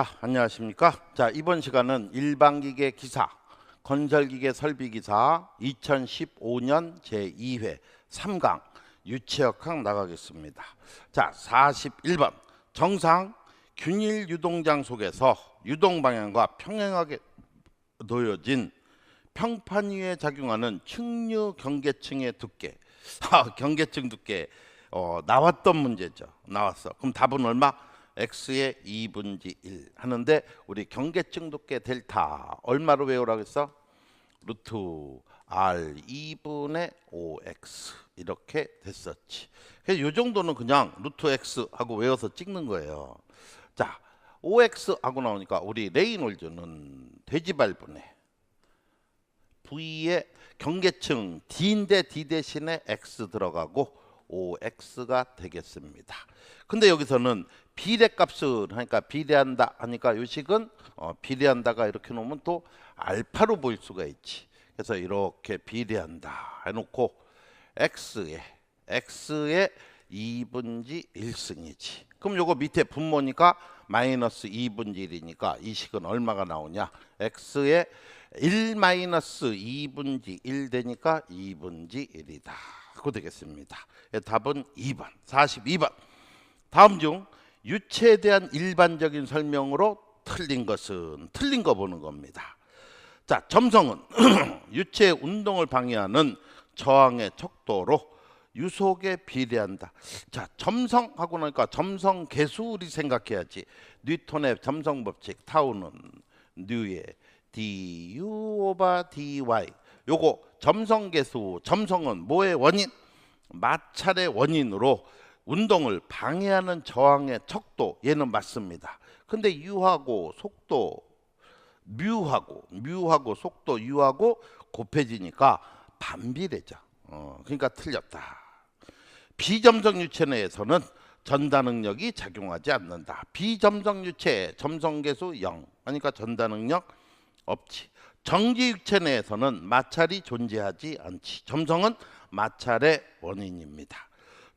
자, 안녕하십니까? 자, 이번 시간은 일반기계 기사, 건설기계 설비기사 2015년 제2회 3강 유체역학 나가겠습니다. 자, 41번 정상 균일 유동장 속에서 유동 방향과 평행하게 놓여진 평판 위에 작용하는 측류 경계층의 두께. 아, 경계층 두께 어, 나왔던 문제죠. 나왔어. 그럼 답은 얼마? X의 2분지 1 하는데 우리 경계층 두께 델타 얼마로 외우라고 했어? 루트 r 2분의 5x 이렇게 됐었지. 그래서 이 정도는 그냥 루트 x 하고 외워서 찍는 거예요. 자, 5x 하고 나오니까 우리 레이놀즈는 돼지발분해. V의 경계층 D인데 D 대신에 X 들어가고 5X가 되겠습니다. 근데 여기서는 비례값을 하니까 비례한다 하니까 요식은 어, 비례한다가 이렇게 놓으면 또 알파로 보일 수가 있지. 그래서 이렇게 비례한다 해놓고 X에 X의 2분지 1승이지. 그럼 요거 밑에 분모니까 마이너스 2분지 1이니까 이 식은 얼마가 나오냐? X의 1 마이너스 2분지 1 되니까 2분지 1이다. 그거 되겠습니다. 예, 답은 2번, 42번. 다음 중 유체에 대한 일반적인 설명으로 틀린 것은 틀린 거 보는 겁니다. 자, 점성은 유체의 운동을 방해하는 저항의 척도로 유속에 비례한다. 자, 점성하고 나니까 점성 우리 생각해야지. 뉴턴의 점성 법칙 타우는 뉴의 du 오바 dy. 요거 점성 계수 점성은 뭐의 원인? 마찰의 원인으로 운동을 방해하는 저항의 척도 얘는 맞습니다. 근데 유하고 속도 뮤하고 뮤하고 속도 유하고 곱해지니까 반비례죠. 어, 그러니까 틀렸다. 비점성 유체 내에서는 전다 능력이 작용하지 않는다. 비점성 유체 점성 계수 0. 그러니까 전다 능력 없지. 정지 유체 내에서는 마찰이 존재하지 않지. 점성은 마찰의 원인입니다.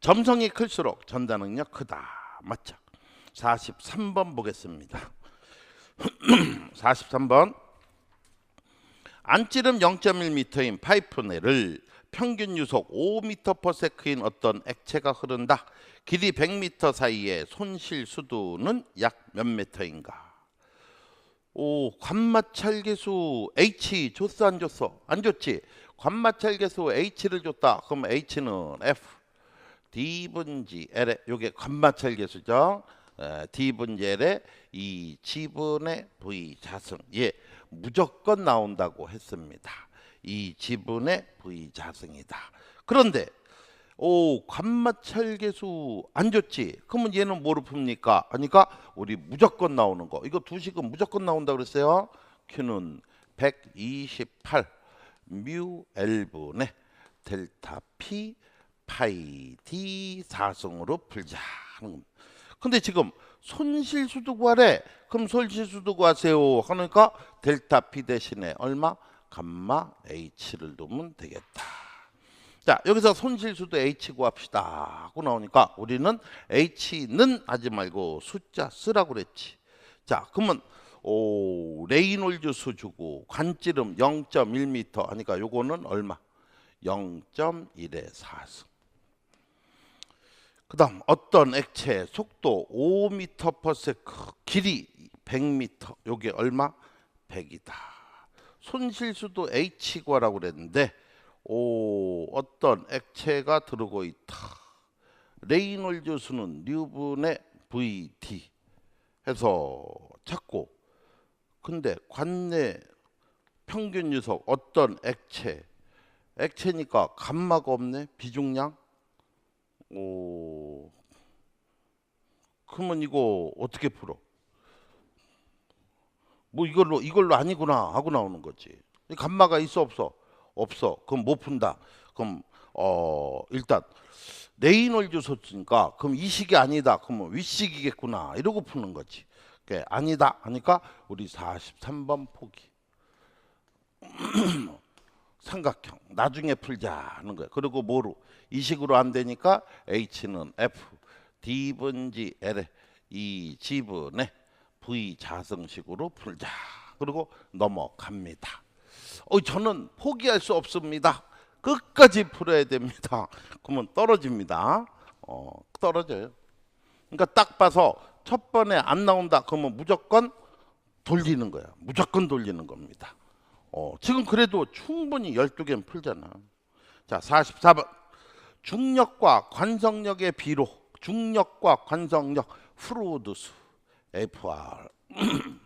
점성이 클수록 전다 능력 크다. 맞죠? 43번 보겠습니다. 43번 안찌름 0.1m인 파이프 내를 평균 유속 5m/s인 어떤 액체가 흐른다. 길이 100m 사이의 손실 수두는 약 몇 m인가? 오, 관마찰 계수 H 줬어 안 줬어? 안 줬지. 관마찰 계수 H를 줬다. 그럼 H는 F D분지 L에 요게 관마찰 계수죠. 에, D분지 L에 이 지분의 V 자승. 예, 무조건 나온다고 했습니다. 이 지분의 V 자승이다. 그런데 오 관마찰 계수 안 좋지. 그러면 얘는 뭐로 풉니까? 하니까 우리 무조건 나오는 거. 이거 두 식은 무조건 나온다 그랬어요. Q는 128 뮤 L분의 델타 P 파이 D 사승으로 풀자. 근데 지금 손실수도 구하래. 그럼 손실수도 구하세요. 하니까 델타 P 대신에 얼마? 감마 H를 두면 되겠다. 자 여기서 손실수도 H 구합시다 하고 나오니까 우리는 H는 하지 말고 숫자 쓰라고 그랬지 자 그러면 오 레이놀즈 수 주고 관찌름 0.1m 하니까 요거는 얼마 0.1의 4승 그 다음 어떤 액체 속도 5m/s 길이 100m 요게 얼마? 100이다. 손실수도 H 구하라고 그랬는데 오 어떤 액체가 들어오고 있다. 레이놀즈 수는 뉴분의 VD 해서 찾고 근데 관내 평균 유속 어떤 액체? 액체니까 감마가 없네? 비중량 오 그러면 이거 어떻게 풀어 뭐 이걸로 이걸로 아니구나 하고 나오는 거지 감마가 있어 없어 없어. 그럼 못 푼다. 그럼 어 일단 레이놀즈 소치니까 그럼 이 식이 아니다. 그러면 윗식이겠구나. 이러고 푸는 거지. 그게 아니다 하니까 우리 43번 포기. 삼각형 나중에 풀자 하는 거야. 그리고 뭐로 이 식으로 안 되니까 H는 F D분지 L 이 지분의 V 자성식으로 풀자. 그리고 넘어갑니다. 어, 저는 포기할 수 없습니다. 끝까지 풀어야 됩니다. 그러면 떨어집니다. 어, 떨어져요. 그러니까 딱 봐서 첫 번에 안 나온다. 그러면 무조건 돌리는 거야. 무조건 돌리는 겁니다. 어, 지금 그래도 충분히 12개는 풀잖아. 자, 44번. 중력과 관성력의 비로 중력과 관성력 프로드수 FR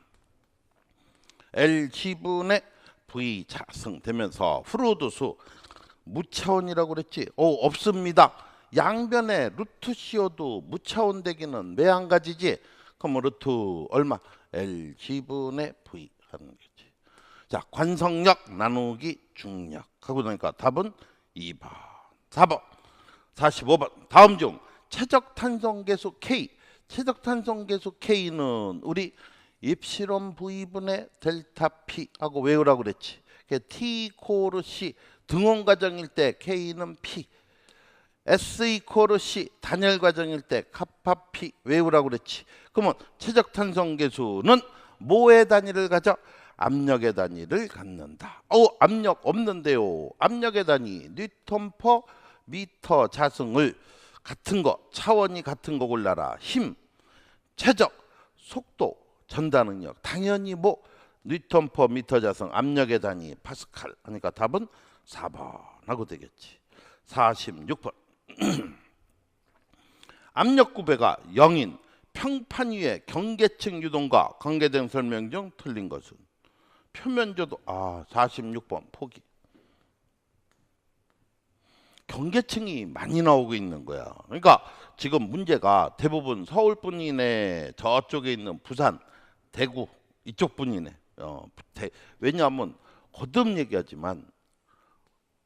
L 지분의 V 자승되면서 프로드수 무차원이라고 그랬지? 오 없습니다. 양변에 루트 씌워도 무차원 되기는 왜안 가지지? 그럼 루트 얼마? L 지분의 V 하는 거지. 자 관성력 나누기 중력 하고 나니까 답은 2번 4번 45번. 다음 중 최적 탄성 계수 K. 최적 탄성 계수 K는 우리 입실온 V분의 델타 P 하고 외우라고 그랬지. T 이코르 C 등원 과정일 때 K는 P. S 이코르 C 단열 과정일 때 카파 P 외우라고 그랬지. 그러면 최적 탄성 계수는 뭐의 단위를 가져? 압력의 단위를 갖는다. 어, 압력 없는데요. 압력의 단위 뉴턴 퍼 미터 자승을 같은 거 차원이 같은 거 골라라. 힘, 최적, 속도, 전달 능력. 당연히 뭐 뉴턴 퍼 미터 자승 압력의 단위 파스칼. 그러니까 답은 4번 하고 되겠지. 46번. 압력 구배가 0인 평판 위의 경계층 유동과 관계된 설명 중 틀린 것은 표면조도 아 46번 포기. 경계층이 많이 나오고 있는 거야. 그러니까 지금 문제가 대부분 서울 분이네 저쪽에 있는 부산 대구 이쪽 분이네. 어, 대, 왜냐하면 거듭 얘기하지만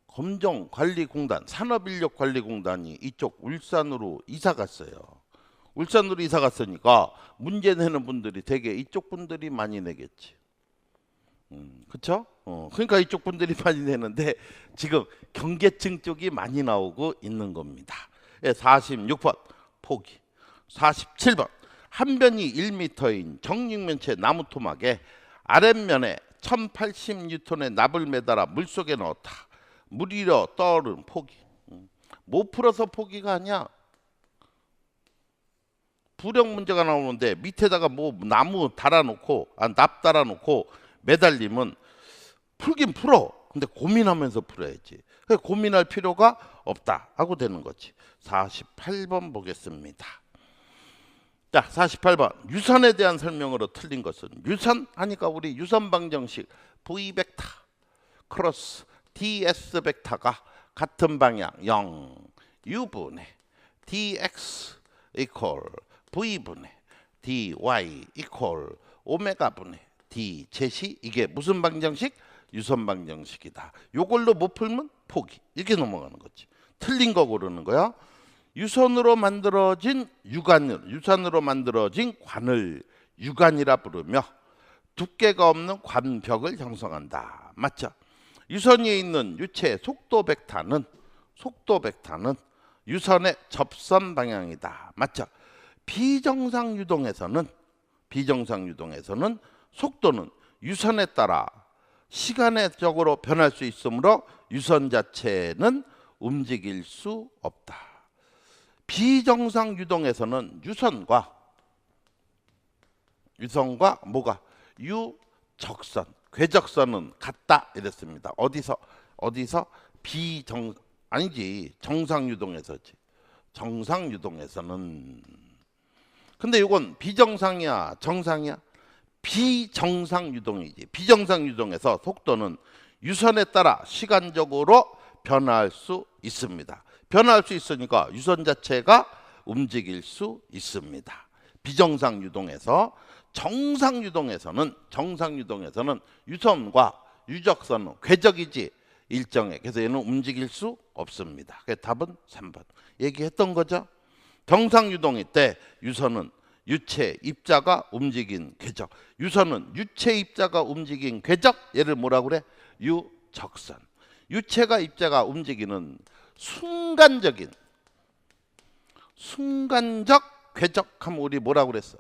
검정관리공단 산업인력관리공단이 이쪽 울산으로 이사 갔어요. 울산으로 이사 갔으니까 문제 내는 분들이 되게 이쪽 분들이 많이 내겠지 음, 그렇죠? 어, 그러니까 이쪽 분들이 많이 내는데 지금 경계층 쪽이 많이 나오고 있는 겁니다. 예, 46번 포기. 47번 한 변이 1m인 정육면체 나무 토막에 아랫면에 1080뉴턴의 납을 매달아 물속에 넣었다. 물이 려 떠오른 포기. 음, 못 풀어서 포기가 아니야. 부력 문제가 나오는데 밑에다가 뭐 나무 달아놓고 아, 납 달아놓고 매달리면 풀긴 풀어. 근데 고민하면서 풀어야지. 그래서 고민할 필요가 없다 하고 되는 거지. 48번 보겠습니다. 자, 48번 유선에 대한 설명으로 틀린 것은 유선 하니까 우리 유선 방정식 V 벡터 크로스 ds 벡터가 같은 방향 0 u분의 dx 이퀄 v분의 dy 이퀄 오메가 분의 d 제시 이게 무슨 방정식? 유선 방정식이다. 요걸로 못 풀면 포기. 이렇게 넘어가는 거지. 틀린 거 고르는 거야. 유선으로 만들어진 유관을 유선으로 만들어진 관을 유관이라 부르며 두께가 없는 관벽을 형성한다. 맞죠? 유선 위에 있는 유체의 속도 벡터는 속도 벡터는 유선의 접선 방향이다. 맞죠? 비정상 유동에서는 비정상 유동에서는 속도는 유선에 따라 시간적으로 변할 수 있으므로 유선 자체는 움직일 수 없다. 비정상 유동에서는 유선과 유선과 뭐가 유적선, 궤적선은 같다 이랬습니다. 어디서 어디서 비정 아니지 정상 유동에서지. 정상 유동에서는 근데 이건 비정상이야, 정상이야? 비정상 유동이지. 비정상 유동에서 속도는 유선에 따라 시간적으로 변화할 수 있습니다. 변화할 수 있으니까 유선 자체가 움직일 수 있습니다. 비정상 유동에서 정상 유동에서는 정상 유동에서는 유선과 유적선은 궤적이지 일정에 그래서 얘는 움직일 수 없습니다. 그 답은 3번. 얘기했던 거죠. 정상 유동일 때 유선은 유체 입자가 움직인 궤적. 유선은 유체 입자가 움직인 궤적. 얘를 뭐라 그래? 유적선. 유체가 입자가 움직이는 순간적인 순간적 궤적 하면 우리 뭐라 그랬어?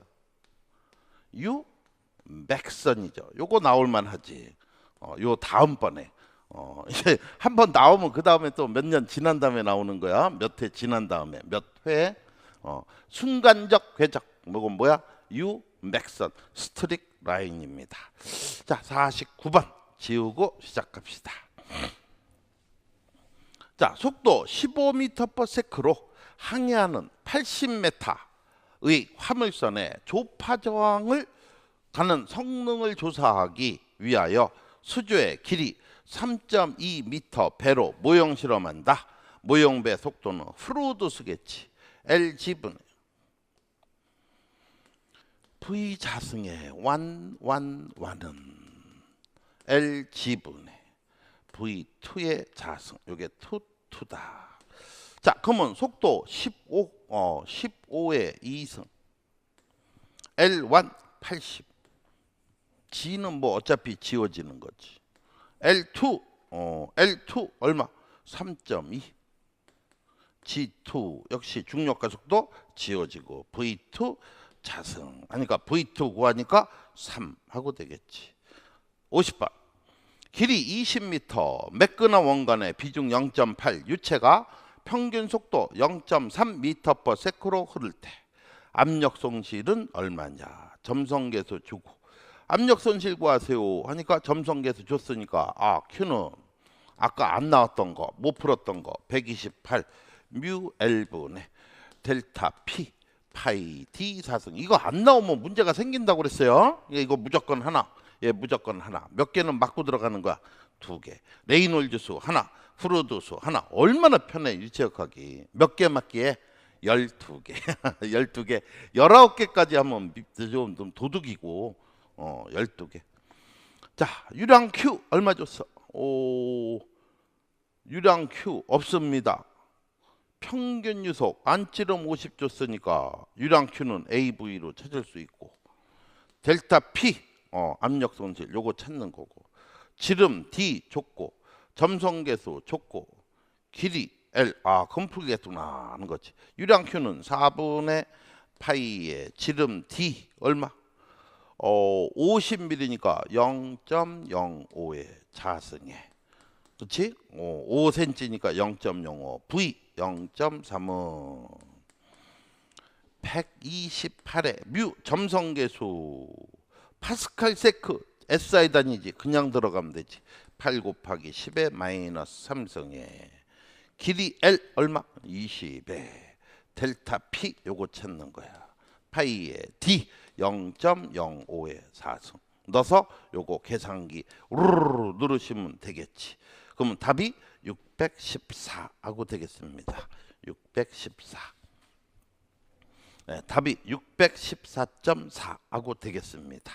유 맥선이죠. 요거 나올 만하지. 어, 요 다음번에 어, 이제 한 번 나오면 그 다음에 또 몇 년 지난 다음에 나오는 거야. 몇회 지난 다음에 몇 회. 어, 순간적 궤적 뭐건 뭐야? 유 맥선 스트릭 라인입니다. 자, 49번 지우고 시작합시다. 자, 속도 15m/s로 항해하는 80m의 화물선의 조파 저항을 가는 성능을 조사하기 위하여 수조의 길이 3.2m 배로 모형 실험한다. 모형배 속도는 프로드 스케치 L 지분 V 자승의 완완 완은 L 지분의 V2의 자승. 요게 투 투다. 자, 그러면 속도 15 어 15의 2승 L1 80 G는 뭐 어차피 지워지는 거지. L2 어 L2 얼마? 3.2 G2 역시 중력가 속도 지워지고 V2 자승. 하니까 V2 구하니까 3 하고 되겠지. 50번 길이 20m 매끈한 원간의 비중 0.8 유체가 평균 속도 0.3m/s로 흐를 때 압력 손실은 얼마냐? 점성계수 주고. 압력 손실 구하세요. 하니까 점성계수 줬으니까 아 Q는 아까 안 나왔던 거 못 풀었던 거 128 뮤 L분의 델타 P 파이 D 사승 이거 안 나오면 문제가 생긴다고 그랬어요. 예, 이거 무조건 하나. 예, 무조건 하나. 몇 개는 맞고 들어가는 거야? 두 개. 레이놀즈 수 하나, 프로드 수 하나. 얼마나 편해 유체역하기. 몇개 맞기에? 열두 개. 열두 개. 열아홉 개까지 하면 미- 좀, 좀 도둑이고 어, 열두 개. 자, 유량 Q 얼마 줬어? 오, 유량 Q 없습니다. 평균 유속 안찌름 50 줬으니까 유량 Q는 AV로 찾을 수 있고 델타 P 어, 압력 손실 요거 찾는 거고 지름 D 줬고 점성계수 줬고 길이 L 아 건풀계수나 하는 거지. 유량 Q는 4분의 파이의 지름 D 얼마? 어 50mm니까 0.05의 자승에. 그렇지? 어, 5cm니까 0.05 V 0.35 128의 뮤 점성계수. 파스칼 세크 SI 단위지. 그냥 들어가면 되지. 8 곱하기 10의 마이너스 3승에. 길이 L 얼마? 20에. 델타 P 요거 찾는 거야. 파이에 D 0.05의 4승 넣어서 요거 계산기 우르르 누르시면 되겠지. 그러면 답이 614 하고 되겠습니다. 614 네, 답이 614.4 하고 되겠습니다